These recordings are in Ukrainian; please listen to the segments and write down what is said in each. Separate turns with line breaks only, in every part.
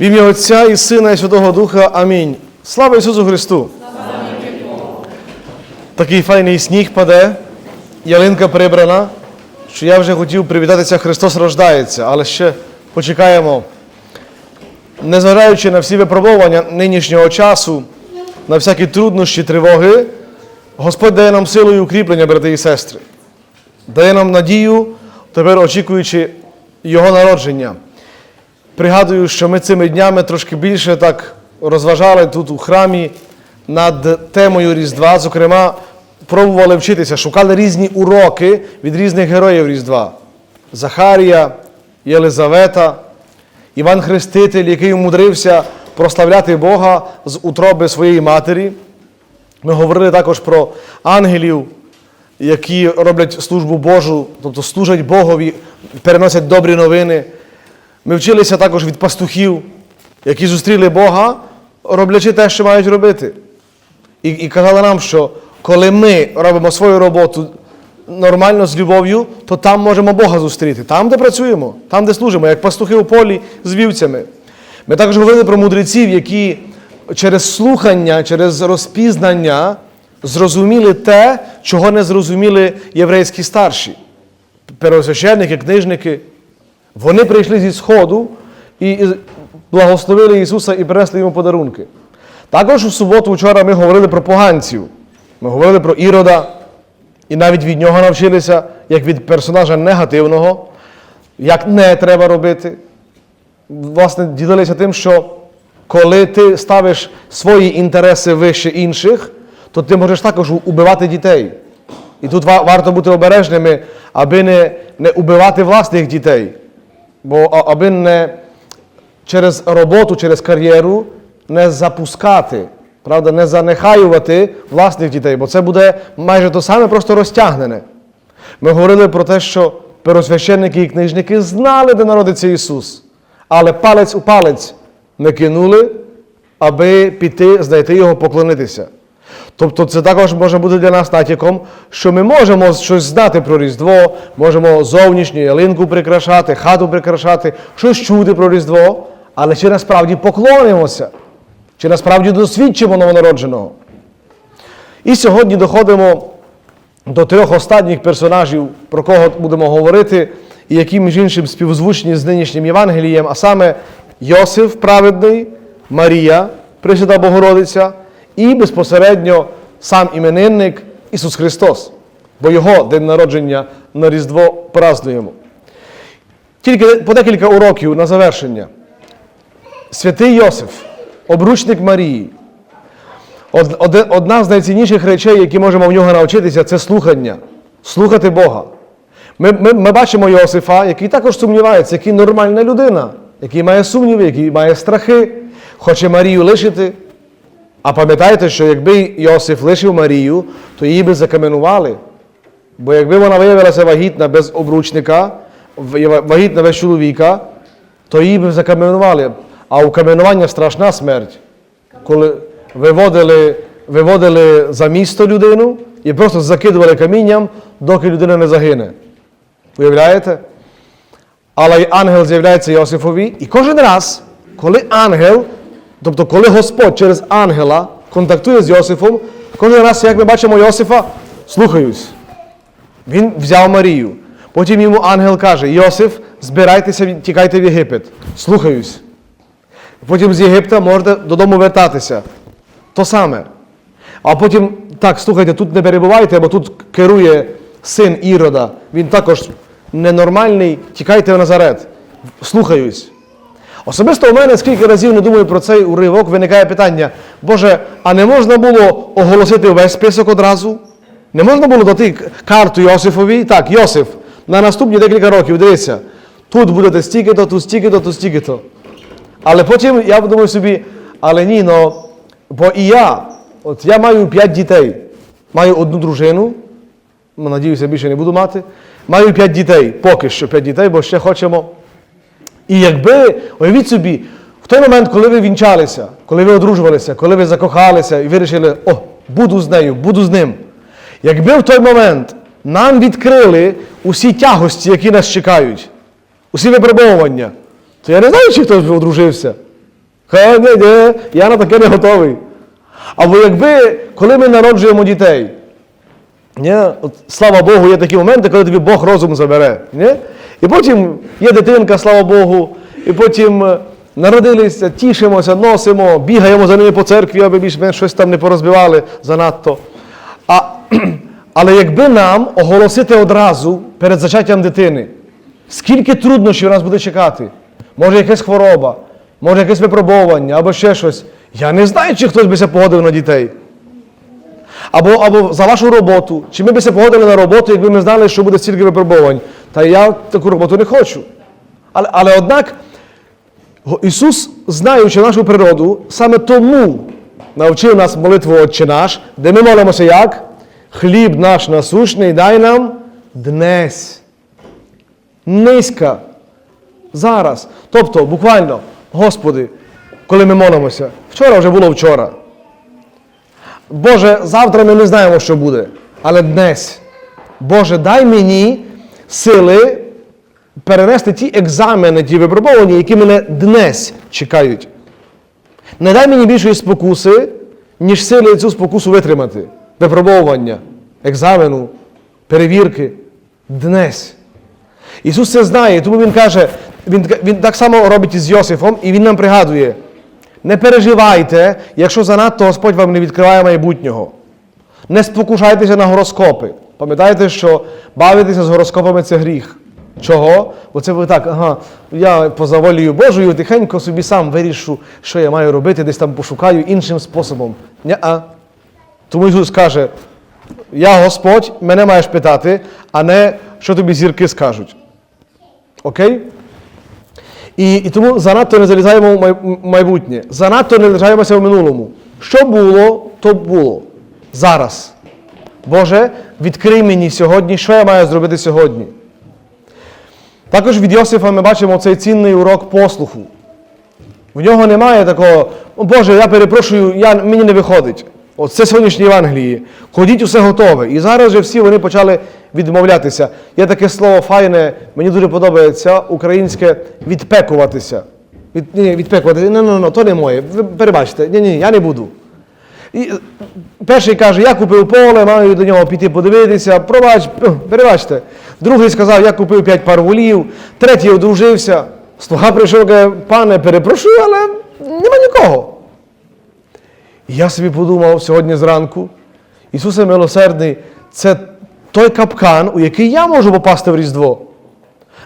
В ім'я Отця і Сина, і Святого Духа. Амінь. Слава Ісусу Христу! Такий файний сніг паде, ялинка прибрана, що я вже хотів привітатися, Христос рождається, але ще почекаємо. Незважаючи на всі випробування нинішнього часу, на всякі труднощі, тривоги, Господь дає нам силу і укріплення, брати і сестри. Дає нам надію, тепер очікуючи Його народження. Пригадую, що ми цими днями трошки більше так розважали тут у храмі над темою Різдва. Зокрема, пробували вчитися, шукали різні уроки від різних героїв Різдва: Захарія, Єлизавета, Іван Хреститель, який умудрився прославляти Бога з утроби своєї матері. Ми говорили також про ангелів, які роблять службу Божу, тобто служать Богові, переносять добрі новини. Ми вчилися також від пастухів, які зустріли Бога, роблячи те, що мають робити. І, і казали нам, що коли ми робимо свою роботу нормально з любов'ю, то там можемо Бога зустріти. Там, де працюємо, там, де служимо, як пастухи у полі з вівцями. Ми також говорили про мудреців, які через слухання, через розпізнання зрозуміли те, чого не зрозуміли єврейські старші, первосвященники, книжники. Вони прийшли зі Сходу і благословили Ісуса і принесли йому подарунки. Також у суботу вчора ми говорили про поганців. Ми говорили про Ірода, і навіть від нього навчилися, як від персонажа негативного, як не треба робити. Власне, ділилися тим, що коли ти ставиш свої інтереси вище інших, то ти можеш також убивати дітей. І тут варто бути обережними, аби не, не убивати власних дітей. Бо аби не через роботу, через кар'єру не запускати, правда, не занехаювати власних дітей, бо це буде майже то саме, просто розтягнене. Ми говорили про те, що первосвященники і книжники знали, де народиться Ісус, але палець у палець не кинули, аби піти, знайти Його, поклонитися. Тобто це також може бути для нас натяком, що ми можемо щось знати про Різдво, можемо зовнішню ялинку прикрашати, хату прикрашати, щось чути про Різдво, але чи насправді поклонимося, чи насправді досвідчимо новонародженого. І сьогодні доходимо до трьох останніх персонажів, про кого будемо говорити, і які, між іншим, співзвучні з нинішнім Євангелієм, а саме Йосиф праведний, Марія, Пресвята Богородиця, і безпосередньо сам іменинник Ісус Христос, бо Його день народження на Різдво празднуємо. Тільки по декілька уроків на завершення. Святий Йосиф, обручник Марії. Одна з найцінніших речей, які можемо в нього навчитися, це слухання, слухати Бога. Ми, ми, ми бачимо Йосифа, який також сумнівається, який нормальна людина, який має сумніви, який має страхи, хоче Марію лишити. А пам'ятайте, що якби Йосиф лишив Марію, то її би закаменували. Бо якби вона виявилася вагітна без обручника, вагітна без чоловіка, то її б закаменували. А у каменування страшна смерть. Коли виводили, виводили за місто людину і просто закидували камінням, доки людина не загине. Уявляєте? Але ангел з'являється Йосифові, і кожен раз, коли ангел, тобто коли Господь через ангела контактує з Йосифом, кожен раз, як ми бачимо Йосифа, слухаюсь. Він взяв Марію. Потім йому ангел каже: Йосиф, збирайтеся, тікайте в Єгипет. Слухаюсь. Потім з Єгипта можете додому вертатися. То саме. А потім, так, слухайте, тут не перебувайте, бо тут керує син Ірода. Він також ненормальний, тікайте в Назарет. Слухаюсь. Особисто у мене скільки разів не думаю про цей уривок, виникає питання, Боже, а не можна було оголосити весь список одразу? Не можна було дати карту Йосифові? Так, Йосиф, на наступні декілька років, дивіться, тут будете стільки-то, тут стільки-то, тут стільки-то. Але потім я подумав собі, але ні, ну, бо і я, от я маю п'ять дітей, маю одну дружину, ну, надіюся, більше не буду мати. Маю п'ять дітей, поки що п'ять дітей, бо ще хочемо. І якби, уявіть собі, в той момент, коли ви вінчалися, коли ви одружувалися, коли ви закохалися і вирішили, о, буду з нею, буду з ним. Якби в той момент нам відкрили усі тягості, які нас чекають, усі випробовування, то я не знаю, чи хтось би одружився. Каже, ні, ні, я на таке не готовий. Або якби, коли ми народжуємо дітей, ні? От, слава Богу, є такі моменти, коли тобі Бог розум забере. Ні? І потім є дитинка, слава Богу, і потім е, народилися, тішимося, носимо, бігаємо за ними по церкві, аби більш-менш щось там не порозбивали занадто. А, але якби нам оголосити одразу перед зачаттям дитини, скільки труднощів нас буде чекати, може якась хвороба, може якесь випробовування або ще щось. Я не знаю, чи хтось би се погодив на дітей. Або, або за вашу роботу. Чи ми б се погодили на роботу, якби ми знали, що буде стільки випробувань? Та я таку роботу не хочу. Але, але однак, Ісус, знаючи нашу природу, саме тому навчив нас молитву Отче наш, де ми молимося як? Хліб наш насущний, дай нам днесь. Низька. Зараз. Тобто, буквально, Господи, коли ми молимося, вчора вже було вчора. Боже, завтра ми не знаємо, що буде, але днес. Боже, дай мені сили перенести ті екзамени, ті випробування, які мене днес чекають. Не дай мені більшої спокуси, ніж сили цю спокусу витримати. Випробовування, екзамену, перевірки. Днес. Ісус це знає, тому Він каже, Він, він так само робить із Йосифом, і Він нам пригадує: не переживайте, якщо занадто Господь вам не відкриває майбутнього. Не спокушайтеся на гороскопи. Пам'ятаєте, що бавитися з гороскопами це гріх. Чого? Бо це ви так, ага, я поза волею Божою тихенько собі сам вирішу, що я маю робити, десь там пошукаю іншим способом. Ня-а. Тому Ісус каже, я Господь, мене маєш питати, а не що тобі зірки скажуть. Окей? І, і тому занадто не залізаємо в майбутнє. Занадто не лишаємося в минулому. Що було, то було. Зараз. Боже, відкрий мені сьогодні, що я маю зробити сьогодні. Також від Йосифа ми бачимо цей цінний урок послуху. В нього немає такого, о Боже, я перепрошую, я, мені не виходить. От це сьогоднішнє Євангеліє. Ходіть, усе готове. І зараз же всі вони почали відмовлятися. Є таке слово файне, мені дуже подобається, українське відпекуватися. Від, ні, відпекуватися. Ні, ні, ні, то не моє. Ви перебачте, ні, ні, я не буду. І перший каже, я купив поле, маю до нього піти подивитися, пробач, е, перебачте. Другий сказав, я купив п'ять пар волів, третій одружився. Слуга прийшов, каже, пане, перепрошую, але нема нікого. І я собі подумав сьогодні зранку, Ісусе милосердний, це той капкан, у який я можу попасти в Різдво.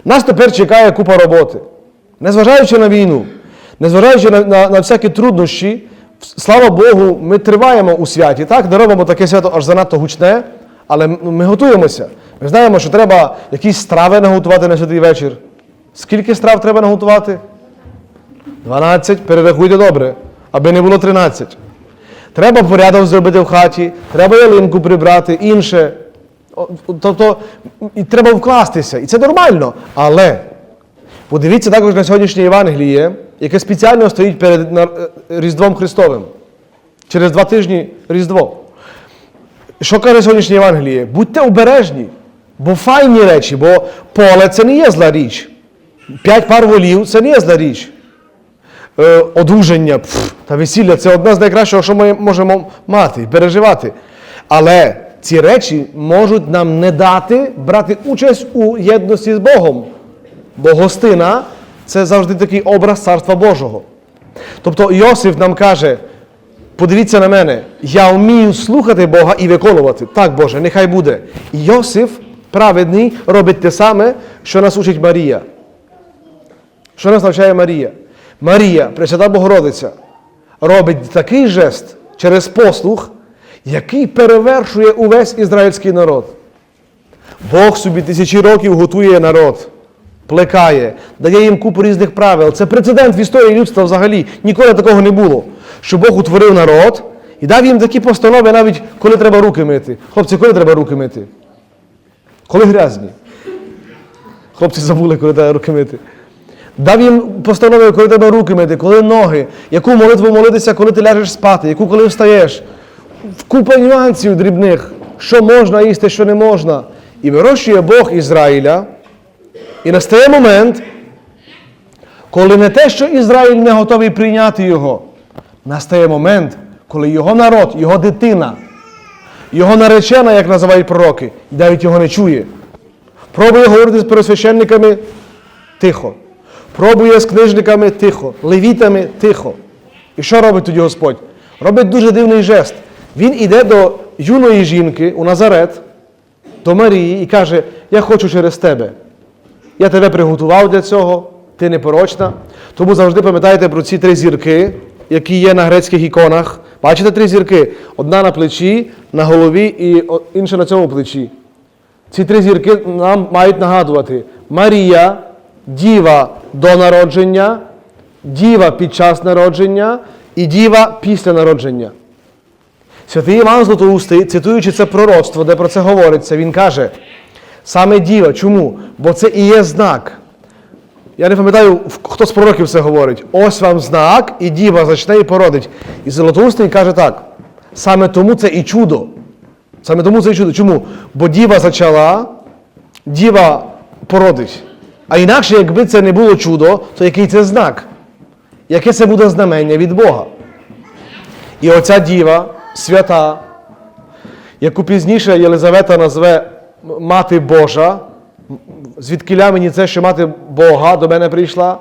Нас тепер чекає купа роботи. Незважаючи на війну, незважаючи на, на, на всякі труднощі, слава Богу, ми триваємо у святі. Так, не робимо таке свято аж занадто гучне, але ми готуємося. Ми знаємо, що треба якісь страви наготувати на святий вечір. Скільки страв треба наготувати? 12, перерахуйте добре, аби не було 13. Треба порядок зробити в хаті, треба ялинку прибрати, інше. Тобто і треба вкластися. І це нормально. Але подивіться також на сьогоднішнє Євангеліє, яке спеціально стоїть перед е, Різдвом Христовим. Через два тижні Різдво. Що каже сьогоднішнє Євангеліє? Будьте обережні, бо файні речі, бо поле це не є зла річ. П'ять пар волів це не є зла річ е, одруження пф, та весілля це одне з найкращого, що ми можемо мати і переживати. Але ці речі можуть нам не дати брати участь у єдності з Богом. Бо гостина це завжди такий образ Царства Божого. Тобто Йосиф нам каже: подивіться на мене, я вмію слухати Бога і виконувати. Так, Боже, нехай буде. І Йосиф, праведний, робить те саме, що нас учить Марія. Що нас навчає Марія? Марія, Пресвята Богородиця, робить такий жест через послух, який перевершує увесь ізраїльський народ. Бог собі тисячі років готує народ, плекає, дає їм купу різних правил. Це прецедент в історії людства взагалі. Ніколи такого не було. Що Бог утворив народ і дав їм такі постанови, навіть коли треба руки мити. Хлопці, коли треба руки мити? Коли грязні. Хлопці забули, коли треба руки мити. Дав їм постанови, коли тебе руки мити, коли ноги, яку молитву молитися, коли ти ляжеш спати, яку коли встаєш. Купа нюансів дрібних, що можна їсти, що не можна. І вирощує Бог Ізраїля. І настає момент, коли не те, що Ізраїль не готовий прийняти його, настає момент, коли його народ, його дитина, його наречена, як називають пророки, і навіть його не чує. Пробує говорити з пересвященниками тихо. Пробує з книжниками тихо, левітами тихо. І що робить тоді Господь? Робить дуже дивний жест. Він іде до юної жінки у Назарет, до Марії і каже: Я хочу через тебе. Я тебе приготував для цього, ти непорочна. Тому завжди пам'ятайте про ці три зірки, які є на грецьких іконах. Бачите три зірки? Одна на плечі, на голові і інша на цьому плечі. Ці три зірки нам мають нагадувати: Марія, діва до народження, діва під час народження і діва після народження. Святий Іван Златоустий, цитуючи це пророцтво, де про це говориться, він каже: саме діва. Чому? Бо це і є знак. Я не пам'ятаю, хто з пророків це говорить. Ось вам знак, і діва зачне і породить. І Златоустий каже так: саме тому це і чудо. Саме тому це і чудо. Чому? Бо діва зачала, діва породить. А інакше, якби це не було чудо, то який це знак? Яке це буде знамення від Бога? І оця діва, свята, яку пізніше Єлизавета назве Мати Божа, звідкиля мені це, що мати Бога до мене прийшла,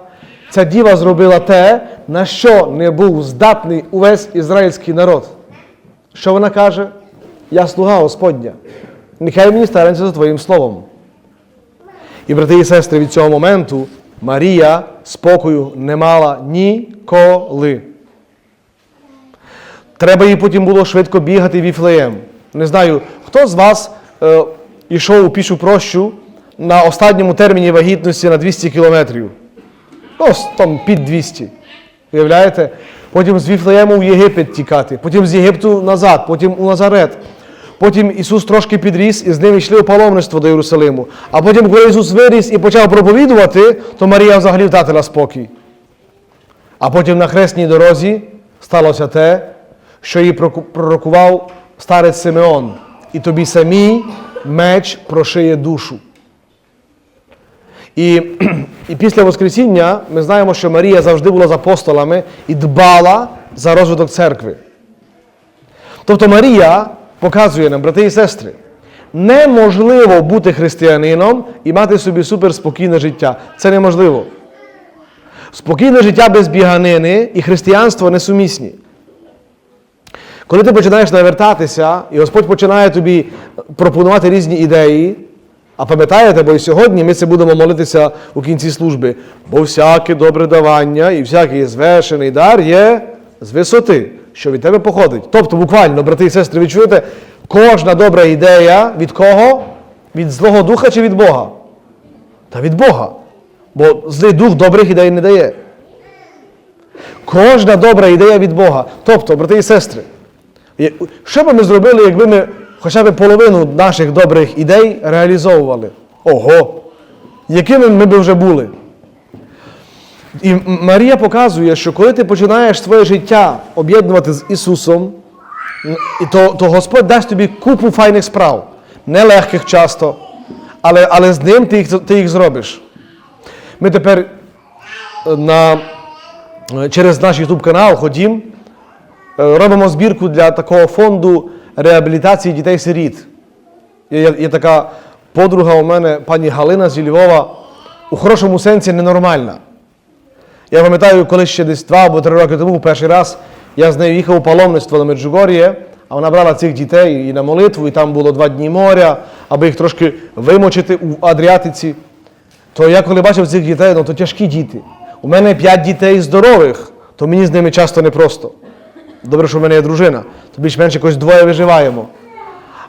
ця діва зробила те, на що не був здатний увесь ізраїльський народ. Що вона каже? Я слуга Господня. Нехай мені станеться за Твоїм словом. І, брати і сестри, від цього моменту Марія спокою не мала ніколи. Треба їй потім було швидко бігати Віфлеєм. Не знаю, хто з вас е, йшов у пішу прощу на останньому терміні вагітності на 200 кілометрів. Ну, там під 200. Уявляєте? Потім з Віфлеєму в Єгипет тікати, потім з Єгипту назад, потім у Назарет. Потім Ісус трошки підріс і з ним йшли у паломництво до Єрусалиму. А потім, коли Ісус виріс і почав проповідувати, то Марія взагалі втратила спокій. А потім на хресній дорозі сталося те, що їй пророкував старець Симеон. І тобі самій меч прошиє душу. І, і після Воскресіння ми знаємо, що Марія завжди була з апостолами і дбала за розвиток церкви. Тобто Марія показує нам, брати і сестри, неможливо бути християнином і мати собі суперспокійне життя. Це неможливо. Спокійне життя без біганини і християнство несумісні. Коли ти починаєш навертатися, і Господь починає тобі пропонувати різні ідеї, а пам'ятаєте, бо і сьогодні ми це будемо молитися у кінці служби, бо всяке добре давання і всякий звершений дар є з висоти, що від тебе походить. Тобто, буквально, брати і сестри, ви чуєте, кожна добра ідея від кого? Від Злого Духа чи від Бога? Та від Бога. Бо злий дух добрих ідей не дає. Кожна добра ідея від Бога. Тобто, брати і сестри, що би ми зробили, якби ми хоча б половину наших добрих ідей реалізовували? Ого! Якими ми би вже були? І Марія показує, що коли ти починаєш своє життя об'єднувати з Ісусом, то, то Господь дасть тобі купу файних справ, нелегких часто, але, але з ним ти їх, ти їх зробиш. Ми тепер е, на, е, через наш YouTube канал Ходім робимо збірку для такого фонду реабілітації дітей-сиріт. Є, є, така подруга у мене, пані Галина зі Львова, у хорошому сенсі ненормальна. Я пам'ятаю, коли ще десь два або три роки тому, перший раз, я з нею їхав у паломництво на Меджугор'є, а вона брала цих дітей і на молитву, і там було два дні моря, аби їх трошки вимочити у Адріатиці. То я коли бачив цих дітей, ну то тяжкі діти. У мене п'ять дітей здорових, то мені з ними часто непросто. Добре, що в мене є дружина, то більш-менш якось двоє виживаємо.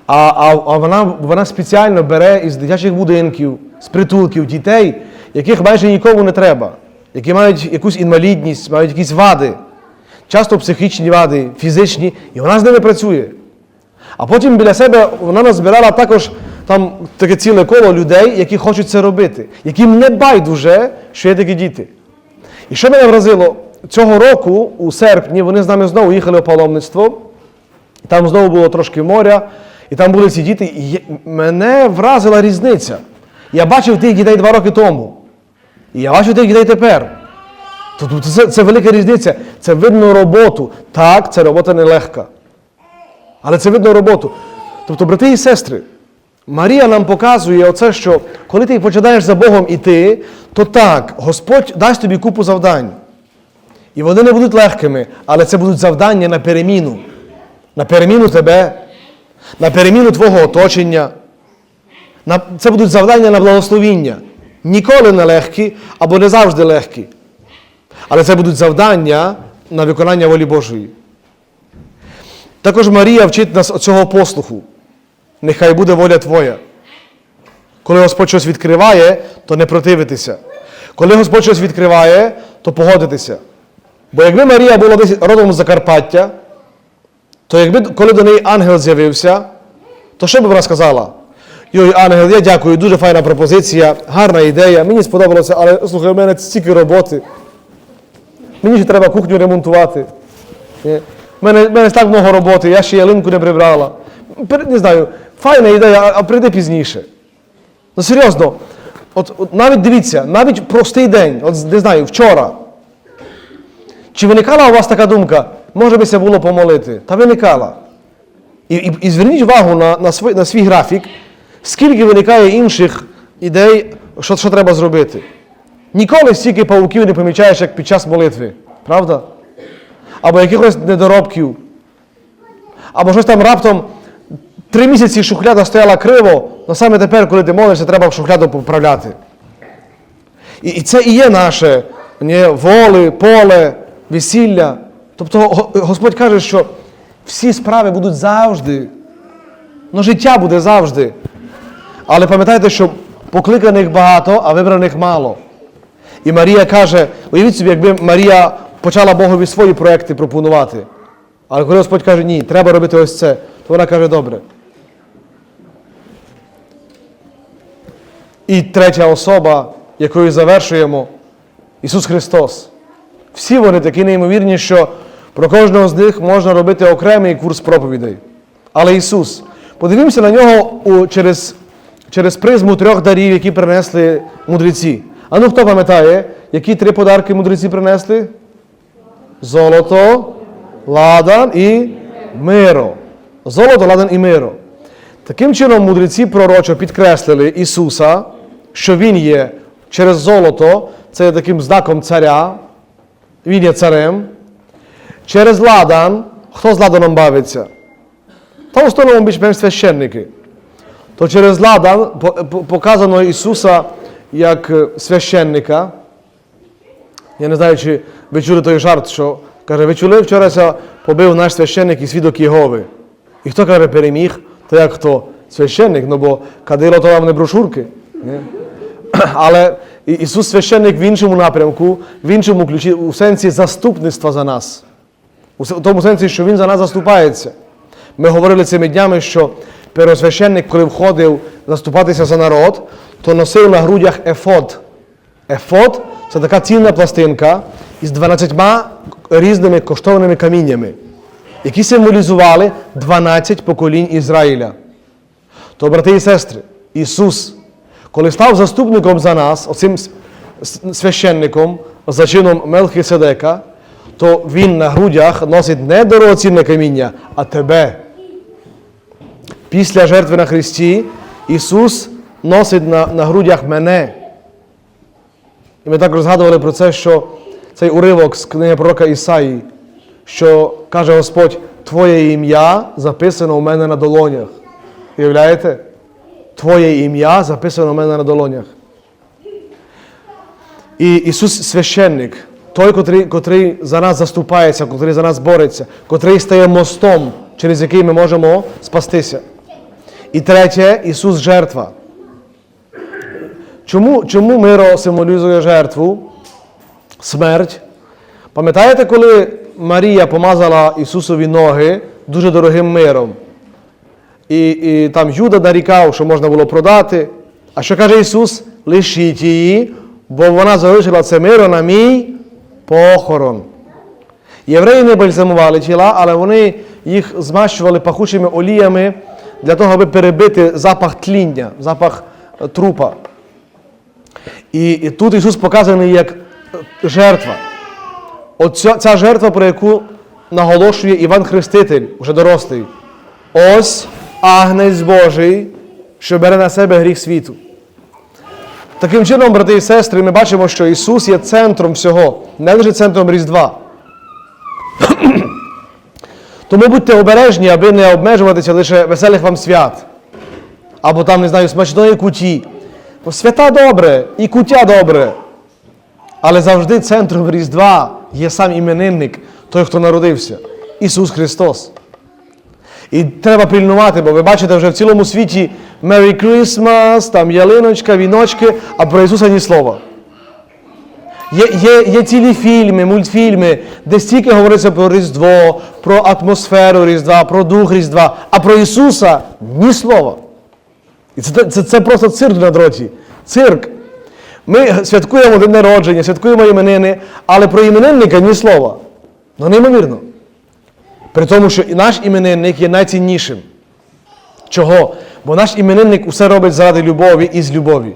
А, а, а вона, вона спеціально бере із дитячих будинків, з притулків дітей, яких майже нікому не треба, які мають якусь інвалідність, мають якісь вади, часто психічні вади, фізичні, і вона з ними працює. А потім біля себе вона назбирала також там таке ціле коло людей, які хочуть це робити, яким не байдуже, що є такі діти. І що мене вразило, цього року, у серпні, вони з нами знову їхали у паломництво. Там знову було трошки моря, і там були ці діти. І мене вразила різниця. Я бачив тих дітей два роки тому. І я бачу тих дітей тепер. Тобто це, це велика різниця. Це видно роботу. Так, ця робота нелегка. Але це видно роботу. Тобто, брати і сестри, Марія нам показує оце, що коли ти починаєш за Богом іти, то так, Господь дасть тобі купу завдань. І вони не будуть легкими, але це будуть завдання на переміну. На переміну тебе, на переміну твого оточення. Це будуть завдання на благословіння. Ніколи не легкі або не завжди легкі. Але це будуть завдання на виконання волі Божої. Також Марія вчить нас цього послуху. Нехай буде воля Твоя. Коли Господь щось відкриває, то не противитися. Коли Господь щось відкриває, то погодитися. Бо якби Марія була десь родом з Закарпаття, то якби коли до неї ангел з'явився, то що б вона сказала? Йой, ангел, я дякую, дуже файна пропозиція, гарна ідея, мені сподобалося, але слухай, у мене стільки роботи. Мені ще треба кухню ремонтувати. У мене, мене так много роботи, я ще ялинку не прибрала. Не знаю, файна ідея, а прийди пізніше. Ну серйозно, от, от навіть дивіться, навіть простий день, от не знаю, вчора. Чи виникала у вас така думка, може би це було помолити? Та виникала. І, і, і зверніть увагу на, на, свій, на свій графік, скільки виникає інших ідей, що, що треба зробити. Ніколи стільки пауків не помічаєш, як під час молитви. Правда? Або якихось недоробків. Або щось там раптом три місяці шухляда стояла криво, але саме тепер, коли ти молишся, треба шухляду поправляти. І, і це і є наше ні, воли, поле, весілля. Тобто Господь каже, що всі справи будуть завжди. Ну, життя буде завжди. Але пам'ятайте, що покликаних багато, а вибраних мало. І Марія каже: уявіть собі, якби Марія почала Богові свої проекти пропонувати. Але коли Господь каже, ні, треба робити ось це, то вона каже, добре. І третя особа, якою завершуємо, Ісус Христос. Всі вони такі неймовірні, що про кожного з них можна робити окремий курс проповідей. Але Ісус, подивімося на нього у, через, через призму трьох дарів, які принесли мудреці. А ну хто пам'ятає, які три подарки мудреці принесли? Золото, ладан і миро. Золото, ладан і миро. Таким чином, мудреці пророчо підкреслили Ісуса, що Він є через золото, це є таким знаком царя, Він є царем. Через ладан, хто з ладаном бавиться? Та в основному більш-менш священники. То через ладан по- по- показано Ісуса як е, священника. Я не знаю, чи ви чули той жарт, що каже, ви чули, вчора побив наш священник і свідок Єгови. І хто каже, переміг, то як хто? Священник, ну бо кадило то вам не брошурки. Ні? Але Ісус священник в іншому напрямку, в іншому ключі, у сенсі заступництва за нас. У тому сенсі, що Він за нас заступається. Ми говорили цими днями, що первосвященник, коли входив заступатися за народ, то носив на грудях ефод. Ефод це така цінна пластинка із 12 різними коштовними каміннями, які символізували 12 поколінь Ізраїля. То, брати і сестри, Ісус, коли став заступником за нас, оцим священником за чином Мелхиседека, то Він на грудях носить не дорогоцінне каміння, а тебе. Після жертви на Христі Ісус носить на, на грудях мене. І ми також згадували про це, що цей уривок з книги пророка Ісаї, що каже Господь, Твоє ім'я записано у мене на долонях. Уявляєте? Твоє ім'я записано у мене на долонях. І Ісус священник, той, котрий, котрий за нас заступається, котрий за нас бореться, котрий стає мостом, через який ми можемо спастися. І третє, Ісус жертва. Чому, чому миро символізує жертву? Смерть. Пам'ятаєте, коли Марія помазала Ісусові ноги дуже дорогим миром? І, і там Юда нарікав, що можна було продати. А що каже Ісус? Лишіть її, бо вона залишила це миро на мій похорон. Євреї не бальзамували тіла, але вони їх змащували пахучими оліями для того, аби перебити запах тління, запах е, трупа. І, і тут Ісус показаний як е, жертва. Оця, ця жертва, про яку наголошує Іван Хреститель, уже дорослий. Ось агнець Божий, що бере на себе гріх світу. Таким чином, брати і сестри, ми бачимо, що Ісус є центром всього, не лише центром Різдва. Тому будьте обережні, аби не обмежуватися лише веселих вам свят. Або там, не знаю, смачної куті. Бо свята добре, і куття добре. Але завжди центром Різдва є сам іменинник, той, хто народився Ісус Христос. І треба пильнувати, бо ви бачите вже в цілому світі Merry Christmas, там ялиночка, віночки, а про Ісуса ні слова. Є, є, є цілі фільми, мультфільми, де стільки говориться про Різдво, про атмосферу Різдва, про дух Різдва, а про Ісуса ні слова. І це, це, це просто цирк на дроті. Цирк. Ми святкуємо день народження, святкуємо іменини, але про іменинника ні слова. Ну, неймовірно. При тому, що наш іменинник є найціннішим. Чого? Бо наш іменинник усе робить заради любові і з любові.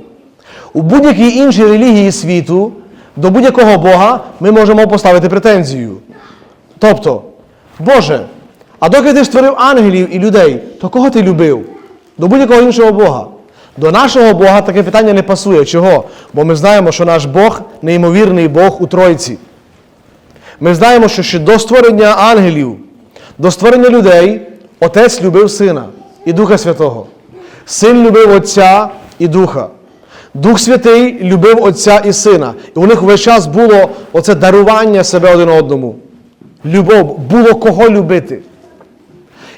У будь-якій іншій релігії світу до будь-якого Бога ми можемо поставити претензію. Тобто, Боже, а доки ти створив ангелів і людей, то кого ти любив? До будь-якого іншого Бога. До нашого Бога таке питання не пасує. Чого? Бо ми знаємо, що наш Бог неймовірний Бог у Тройці. Ми знаємо, що ще до створення ангелів, до створення людей, Отець любив Сина і Духа Святого. Син любив Отця і Духа. Дух Святий любив Отця і Сина. І у них весь час було оце дарування себе один одному. Любов, було кого любити.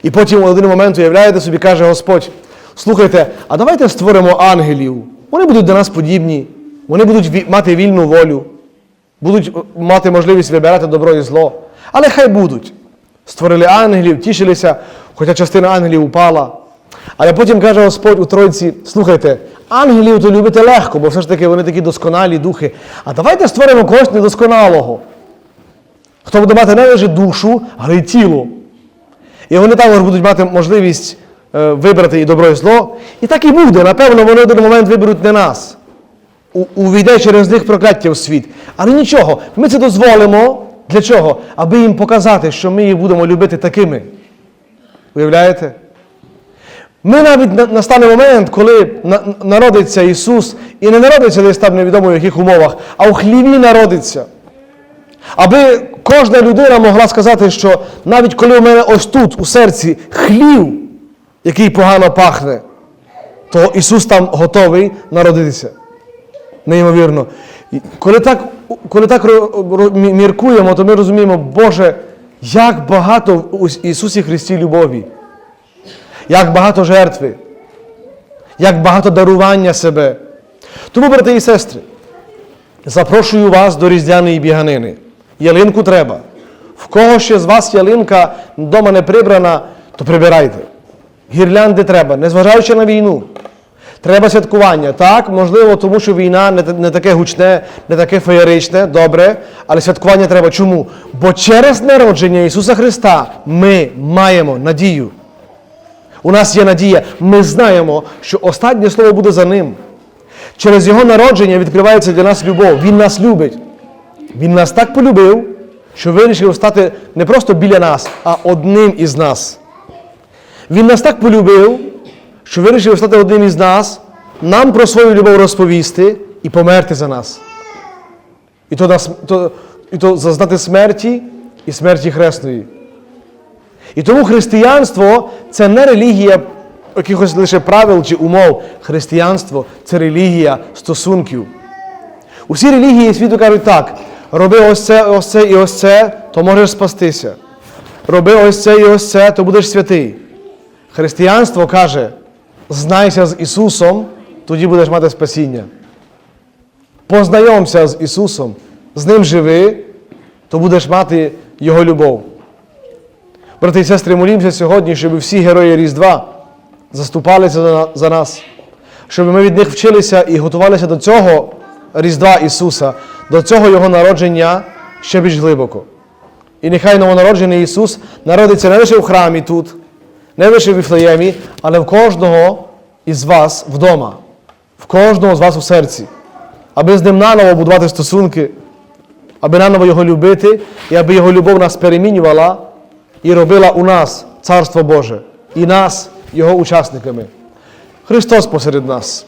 І потім в один момент, уявляєте собі, каже Господь: слухайте, а давайте створимо ангелів. Вони будуть до нас подібні, вони будуть мати вільну волю, будуть е, мати можливість вибирати добро і зло. Але хай будуть. Створили ангелів, тішилися, хоча частина ангелів упала. Але потім каже Господь у Тройці: слухайте, ангелів то любити легко, бо все ж таки вони такі досконалі духи. А давайте створимо когось недосконалого, хто буде мати не лише душу, але й тіло. І вони також будуть мати можливість е, вибрати і добро, і зло. І так і буде. Напевно, вони в один момент виберуть не нас. Увійде через них прокляття в світ. Але нічого, ми це дозволимо. Для чого? Аби їм показати, що ми їх будемо любити такими. Уявляєте? Ми навіть настане момент, коли народиться Ісус, і не народиться десь там невідомо в яких умовах, а в хліві народиться. Аби кожна людина могла сказати, що навіть коли у мене ось тут, у серці, хлів, який погано пахне, то Ісус там готовий народитися. Неймовірно. І Коли так, коли так міркуємо, то ми розуміємо, Боже, як багато в Ісусі Христі любові, як багато жертви, як багато дарування себе. Тому, брати і сестри, Запрошую вас до різдвяної біганини. Ялинку треба. В кого ще з вас ялинка вдома не прибрана, то прибирайте. Гірлянди треба, незважаючи на війну. Треба святкування. Так, можливо, тому що війна не, не таке гучне, не таке феєричне, добре, але святкування треба. Чому? Бо через народження Ісуса Христа ми маємо надію. У нас є надія. Ми знаємо, що останнє слово буде за ним. Через його народження відкривається для нас любов. Він нас любить. Він нас так полюбив, що вирішив стати не просто біля нас, а одним із нас. Він нас так полюбив, що вирішив стати одним із нас, нам про свою любов розповісти і померти за нас. І то, то, і то зазнати смерті і смерті хресної. І тому християнство це не релігія якихось лише правил чи умов. Християнство це релігія стосунків. Усі релігії світу кажуть так: роби ось це, ось це і ось це, то можеш спастися. Роби ось це і ось це, то будеш святий. Християнство каже: знайся з Ісусом, тоді будеш мати спасіння. Познайомся з Ісусом, з Ним живи, то будеш мати Його любов. Брати і сестри, молімося сьогодні, щоб всі герої Різдва заступалися за- нас, щоб ми від них вчилися і готувалися до цього Різдва Ісуса, до цього Його народження ще більш глибоко. І нехай новонароджений Ісус народиться не лише в храмі тут, не лише в Віфлеємі, але в кожного із вас вдома, в кожного з вас у серці, аби з ним наново будувати стосунки, аби наново Його любити, і аби Його любов нас перемінювала і робила у нас Царство Боже, і нас Його учасниками. Христос посеред нас.